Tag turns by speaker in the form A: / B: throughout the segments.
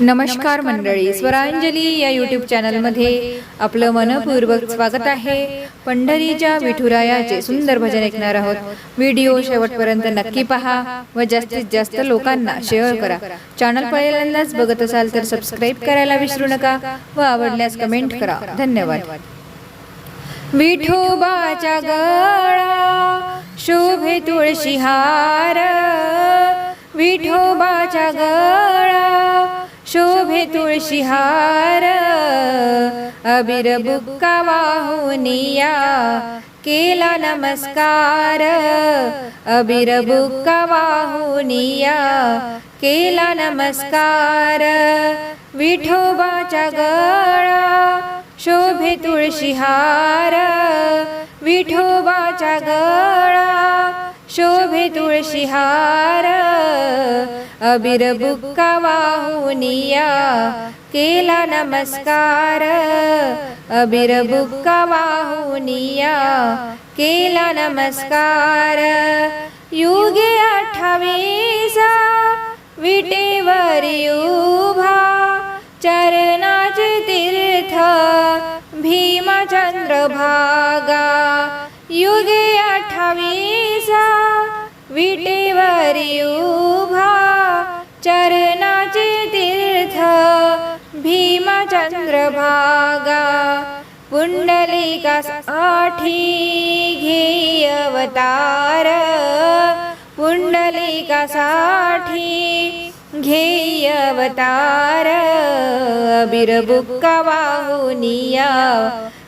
A: नमस्कार मंडळी स्वरांजली या यूट्यूब चॅनलमध्ये आपलं मनपूर्वक स्वागत आहे. पंढरीच्या विठुरायाचे सुंदर भजन ऐकणार आहोत व्हिडिओ शेवटपर्यंत नक्की पहा व जास्तीत जास्त लोकांना शेअर करा. चॅनल पहिल्यांदाच बघत असाल तर सबस्क्राईब करायला विसरू नका व आवडल्यास कमेंट करा. धन्यवाद. विठोबाच्या गळा शोभे तुळशी हार. विठोबाच्या गळा शोभे तुळशी अबिर बुक्का वाहुनिया केला नमस्कार अबिर बुक्का वाहुनिया केला नमस्कार विठोबाच्या गळा शोभे तुळशीहार विठोबाच्या गळा शोभे तुळशीहार अबिर बुक्का वाहुनिया केला नमस्कार अबिर बुक्का वाहुनिया केला नमस्कार. युगे अठ्ठावीसा विटेवर युभा चरणाचे तीर्थ भीमचंद्र भागा युगे अठ्ठावीसा विटेवरी उभा चरणाचे तीर्थ भीमचंद्रभागा भागा पुंडलिकासाठी घेय अवतार पुंडलिकासाठी घेय अवतार अबिर बुक्का वाहुनिया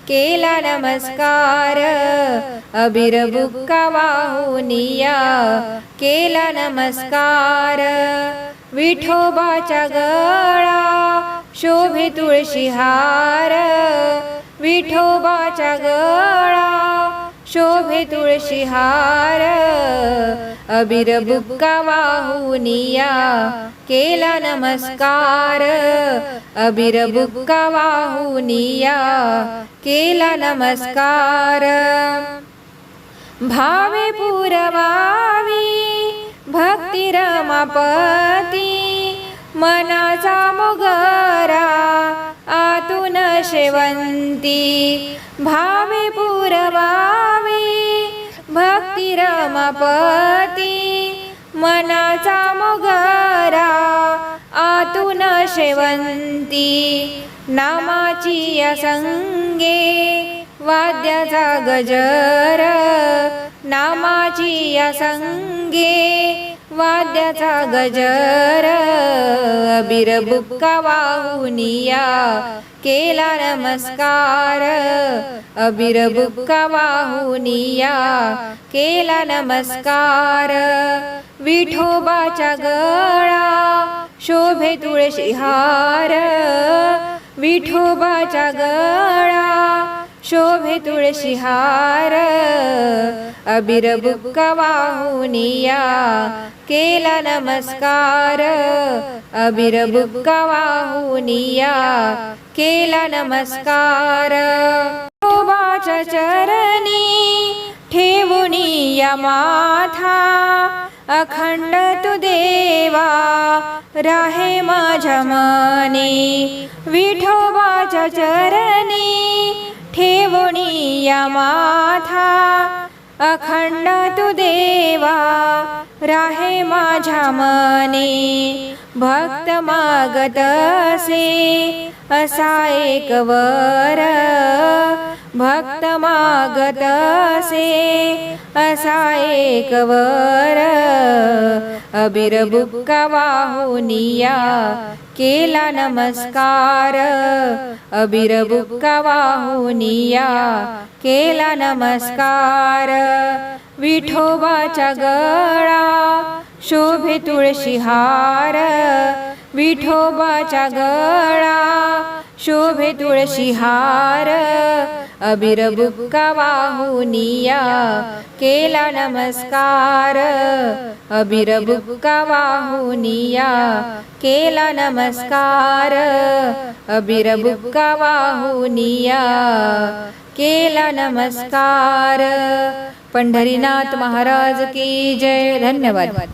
A: केला नमस्कार. अबीर बुक्का वाहुनिया केला नमस्कार. विठोबाच्या गळा. शोभे तुळशीहार विठोबाच्या गळा. शोभे तुळशी हार. अबिर बुक्का वाहुनिया केला नमस्कार। अबिर बुक्का वाहुनिया केला नमस्कार। भावे पुरवावी भक्ती रमापती मनाचा मुगरा आतून शेवंती। भावे पुरवावी भक्ती समापती मनाचा मुगरा आतून शेवंती नामाची असंगे संगे वाद्याचा गजर नामाची असंगे संगे वाद्याचा गजर अबिर बुक्का वाहुनिया केला नमस्कार अबीर बुक्का वाहुनिया केला नमस्कार विठोबाच्या गळा शोभे तुळशी हार विठोबाच्या गळा शोभे तुळशी हार अबिर बुक्का वाहुनिया केला नमस्कार अबिर बुक्का वाहुनिया केला नमस्कार. शोभाच्या चरणी ठेवुनी या माथा अखंड तु देवा राहे माझ्या मनी. विठोबाच्या चरणी ठेवुनी या माथा अखंड तू देवा राहे माझ्या मने. भक्त मागत असे असा एक वर. भक्त मागत असे असा एक वर. अबिर बुक्का वाहुनिया केला नमस्कार। अबीर बुक्का वाहुनिया केला नमस्कार। विठोबाच्या गळा शोभे तुळशी हार। विठोबाच्या गळा शोभे तुळशी हार अबिर बुक्का वाहुनिया केला नमस्कार अबिर बुक्का वाहुनिया केला नमस्कार अबिर बुक्का वाहुनिया केला नमस्कार. पंढरीनाथ महाराज की जय. धन्यवाद.